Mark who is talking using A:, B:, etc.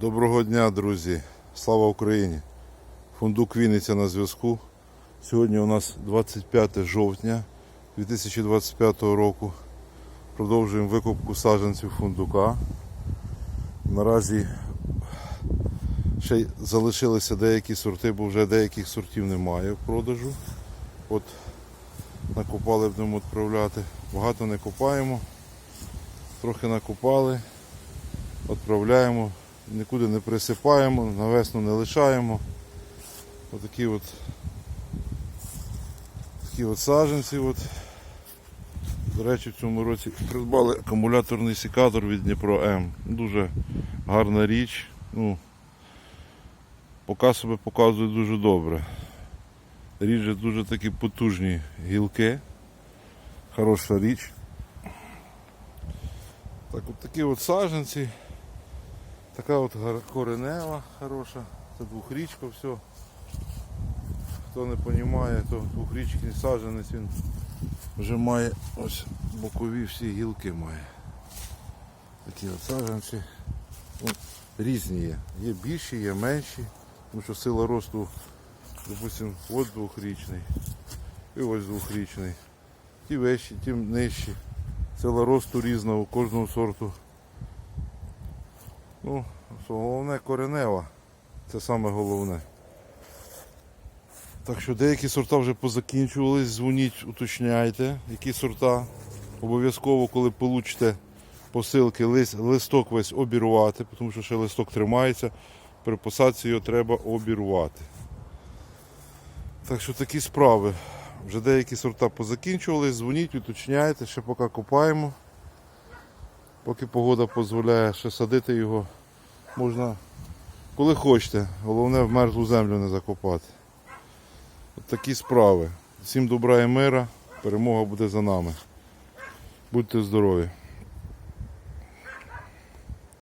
A: Доброго дня, друзі! Слава Україні! Фундук Вінниця на зв'язку. Сьогодні у нас 25 жовтня 2025 року. Продовжуємо викупку саджанців фундука. Наразі ще залишилися деякі сорти, бо вже деяких сортів немає в продажу. От накопали будемо відправляти. Багато не копаємо. Трохи накопали, відправляємо, нікуди не присипаємо, на весну не лишаємо. Отакі от такі от саджанці. От. До речі, в цьому році придбали акумуляторний секатор від Дніпро М. Дуже гарна річ. Ну, поки себе показує дуже добре. Ріже дуже такі потужні гілки. Хороша річ. Так от такі от саджанці. Така от коренева хороша. Це двохрічка все. Хто не розуміє, то двохрічний саджанець він вже має ось бокові всі гілки має. Такі от саджанці. Ну, різні є. Є більші, є менші. Тому що сила росту, допустимо, ось двохрічний і ось двохрічний. Ті вищі, ті нижчі. Сила росту різна у кожного сорту. Ну, головне коренева. Це саме головне. Так що деякі сорта вже позакінчувались, дзвоніть, уточняйте, які сорта. Обов'язково, коли получите посилки, лист, листок весь обірвати, тому що ще листок тримається. При посадці його треба обірвати. Так що такі справи. Вже деякі сорта позакінчувались, дзвоніть, уточняйте, ще поки копаємо. Поки погода дозволяє ще садити його, можна коли хочете. Головне в мерзлу землю не закопати. От такі справи. Всім добра і мира. Перемога буде за нами. Будьте здорові!